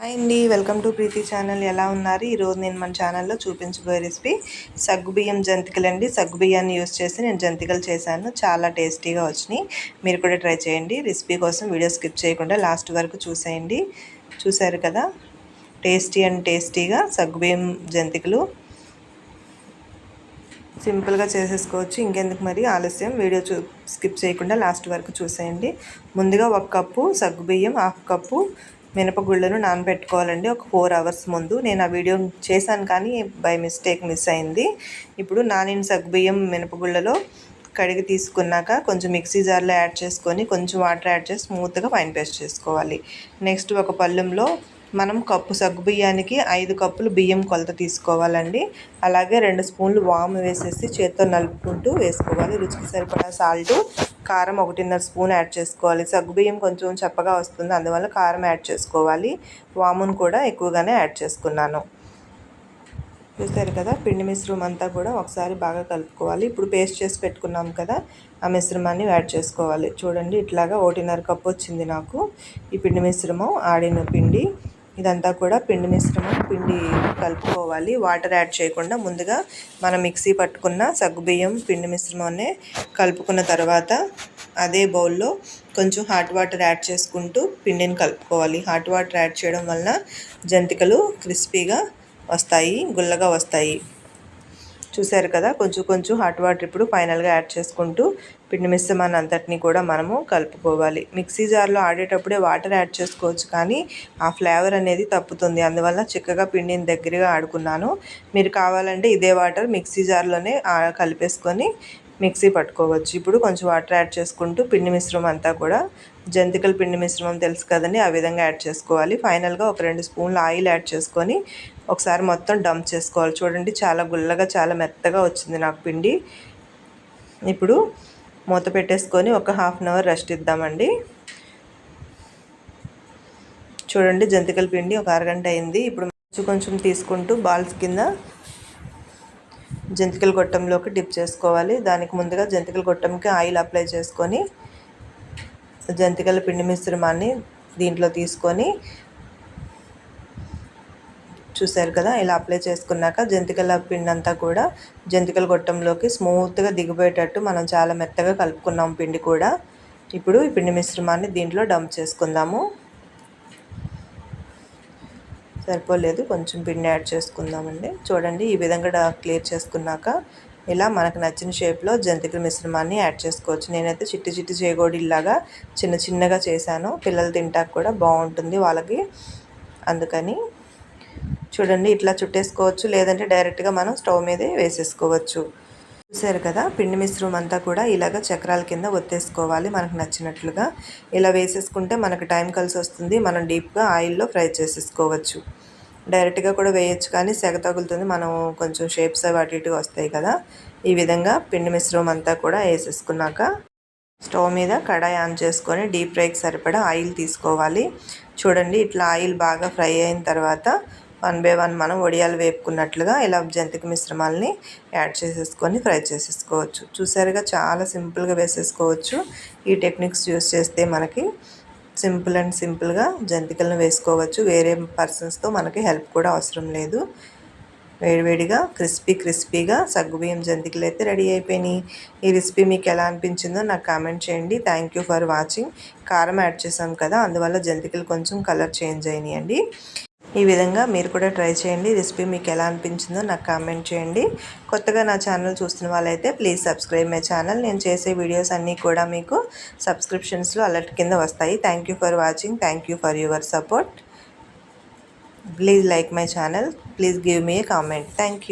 Hi అండి welcome to Preethi channel. ఎలా ఉన్నారు? ఈరోజు నేను మన ఛానల్లో చూపించబోయే రెసిపీ సగ్గుబియ్యం జంతికలు అండి సగ్గుబియ్యాన్ని యూస్ చేసి నేను జంతికలు చేశాను. చాలా టేస్టీగా వచ్చినాయి. మీరు కూడా ట్రై చేయండి. రెసిపీ కోసం వీడియో స్కిప్ చేయకుండా లాస్ట్ వరకు చూసేయండి. చూసారు కదా? టేస్టీ అండ్ టేస్టీగా సగ్గుబియ్యం జంతికలు. సింపుల్గా చేసేసుకోవచ్చు. ఇంకెందుకు మరి ఆలస్యం? వీడియో చూ స్కిప్ చేయకుండా లాస్ట్ వరకు చూసేయండి. ముందుగా ఒక కప్పు సగ్గుబియ్యం హాఫ్ కప్పు మినపగుళ్ళను నానబెట్టుకోవాలండి. ఒక ఫోర్ అవర్స్ ముందు. నేను ఆ వీడియో చేశాను కానీ బై మిస్టేక్ మిస్ అయింది. ఇప్పుడు నానిన సగ్గుబియ్యం మినపగుళ్ళలో కడిగి తీసుకున్నాక కొంచెం మిక్సీ జార్లో యాడ్ చేసుకొని కొంచెం వాటర్ యాడ్ చేసి స్మూత్గా ఫైన్ పేస్ట్ చేసుకోవాలి. నెక్స్ట్ ఒక పళ్ళెంలో మనం కప్పు సగ్గు బియ్యానికి ఐదు కప్పులు బియ్యం కొలత తీసుకోవాలండి. అలాగే రెండు స్పూన్లు వాము వేసేసి చేత్తో నలుపుకుంటూ వేసుకోవాలి. రుచికి సరిపడా సాల్ట్ కారం ఒకటిన్నర స్పూన్ యాడ్ చేసుకోవాలి. సగ్గు బియ్యం కొంచెం చప్పగా వస్తుంది అందువల్ల కారం యాడ్ చేసుకోవాలి. వామును కూడా ఎక్కువగానే యాడ్ చేసుకున్నాను. చూస్తారు కదా పిండి మిశ్రమం అంతా కూడా ఒకసారి బాగా కలుపుకోవాలి. ఇప్పుడు పేస్ట్ చేసి పెట్టుకున్నాం కదా ఆ మిశ్రమాన్ని యాడ్ చేసుకోవాలి. చూడండి ఇట్లాగా ఒకటిన్నర కప్పు వచ్చింది నాకు. ఈ పిండి మిశ్రమం ఆడిన పిండి ఇదంతా కూడా పిండి మిశ్రమం పిండి కలుపుకోవాలి. వాటర్ యాడ్ చేయకుండా ముందుగా మనం మిక్సీ పట్టుకున్న సగ్గుబియ్యం పిండి మిశ్రమాన్ని కలుపుకున్న తర్వాత అదే బౌల్లో కొంచెం హాట్ వాటర్ యాడ్ చేసుకుంటూ పిండిని కలుపుకోవాలి. హాట్ వాటర్ యాడ్ చేయడం వలన జంతికలు క్రిస్పీగా వస్తాయి గుల్లగా వస్తాయి. చూసారు కదా కొంచెం కొంచెం హాట్ వాటర్ ఇప్పుడు ఫైనల్గా యాడ్ చేసుకుంటూ పిండి మిశ్రమాన్ని అంతటినీ కూడా మనము కలుపుకోవాలి. మిక్సీ జార్లో ఆడేటప్పుడే వాటర్ యాడ్ చేసుకోవచ్చు కానీ ఆ ఫ్లేవర్ అనేది తప్పుతుంది. అందువల్ల చిక్కగా పిండిని దగ్గరగా ఆడుకున్నాను. మీరు కావాలంటే ఇదే వాటర్ మిక్సీ జార్లోనే కలిపేసుకొని మిక్సీ పట్టుకోవచ్చు. ఇప్పుడు కొంచెం వాటర్ యాడ్ చేసుకుంటూ పిండి మిశ్రమం అంతా కూడా జంతికల పిండి మిశ్రమం తెలుసు కదండి ఆ విధంగా యాడ్ చేసుకోవాలి. ఫైనల్గా ఒక రెండు స్పూన్లు ఆయిల్ యాడ్ చేసుకొని ఒకసారి మొత్తం డంప్ చేసుకోవాలి. చూడండి చాలా గుల్లగా చాలా మెత్తగా వచ్చింది నాకు పిండి. ఇప్పుడు మూత పెట్టేసుకొని ఒక హాఫ్ అన్ అవర్ రెస్ట్ ఇద్దామండి. చూడండి జంతికల పిండి ఒక అరగంట అయింది. ఇప్పుడు కొంచెం కొంచెం తీసుకుంటూ బాల్స్ కింద జంతికల గొట్టంలోకి డిప్ చేసుకోవాలి. దానికి ముందుగా జంతికల గొట్టంకి ఆయిల్ అప్లై చేసుకొని జంతికల పిండి మిశ్రమాన్ని దీంట్లో తీసుకొని చూశారు కదా ఇలా అప్లై చేసుకున్నాక జంతికల పిండి అంతా కూడా జంతికల గొట్టంలోకి స్మూత్గా దిగిపోయేటట్టు మనం చాలా మెత్తగా కలుపుకున్నాం పిండి కూడా. ఇప్పుడు ఈ పిండి మిశ్రమాన్ని దీంట్లో డంప్ చేసుకుందాము. సరిపోలేదు. కొంచెం పిండి యాడ్ చేసుకుందామండి. చూడండి ఈ విధంగా క్లియర్ చేసుకున్నాక ఇలా మనకు నచ్చిన షేప్లో జంతికల మిశ్రమాన్ని యాడ్ చేసుకోవచ్చు. నేనైతే చిట్టి చిట్టి చేగోడిలాగా చిన్న చిన్నగా చేశాను. పిల్లలు తింటాక కూడా బాగుంటుంది వాళ్ళకి. అందుకని చూడండి ఇట్లా చుట్టేసుకోవచ్చు. లేదంటే డైరెక్ట్గా మనం స్టవ్ మీదే వేసేసుకోవచ్చు. చూసారు కదా పిండి మిశ్రమం అంతా కూడా ఇలాగ చక్రాల కింద ఒత్తేసుకోవాలి మనకు నచ్చినట్లుగా. ఇలా వేసేసుకుంటే మనకు టైం కలిసి వస్తుంది. మనం డీప్గా ఆయిల్లో ఫ్రై చేసేసుకోవచ్చు. డైరెక్ట్గా కూడా వేయచ్చు కానీ సెగ తగులుతుంది. మనం కొంచెం షేప్స్ అవి అటు ఇటు వస్తాయి కదా. ఈ విధంగా పిండి మిశ్రమం అంతా కూడా వేసేసుకున్నాక స్టవ్ మీద కడాయి ఆన్ చేసుకొని డీప్ ఫ్రైకి సరిపడా ఆయిల్ తీసుకోవాలి. చూడండి ఇట్లా ఆయిల్ బాగా ఫ్రై అయిన తర్వాత వన్ బై వన్ మనం వడియాలు వేపుకున్నట్లుగా ఇలా జంతిక మిశ్రమాలని యాడ్ చేసేసుకొని ఫ్రై చేసేసుకోవచ్చు. చూసారుగా చాలా సింపుల్గా వేసేసుకోవచ్చు. ఈ టెక్నిక్స్ యూస్ చేస్తే మనకి సింపుల్ అండ్ సింపుల్గా జంతికలను వేసుకోవచ్చు. వేరే పర్సన్స్తో మనకి హెల్ప్ కూడా అవసరం లేదు. వేడివేడిగా క్రిస్పీ క్రిస్పీగా సగ్గుబియ్యం జంతికలు అయితే రెడీ అయిపోయినాయి. ఈ రెసిపీ మీకు ఎలా అనిపించిందో నాకు కామెంట్ చేయండి. థ్యాంక్ యూ ఫర్ వాచింగ్ కారం యాడ్ చేసాం కదా అందువల్ల జంతికలు కొంచెం కలర్ చేంజ్ అయినాయండి. ఈ విధంగా మీరు కూడా ట్రై చేయండి. రెసిపీ మీకు ఎలా అనిపించిందో నాకు కామెంట్ చేయండి. కొత్తగా నా ఛానల్ చూస్తున్న వాళ్ళైతే ప్లీజ్ సబ్స్క్రైబ్ మై ఛానల్. నేను చేసే వీడియోస్ అన్నీ కూడా మీకు సబ్స్క్రిప్షన్స్లో అలర్ట్ కింద వస్తాయి. Thank for watching thank for your support please like my channel please give me a comment thank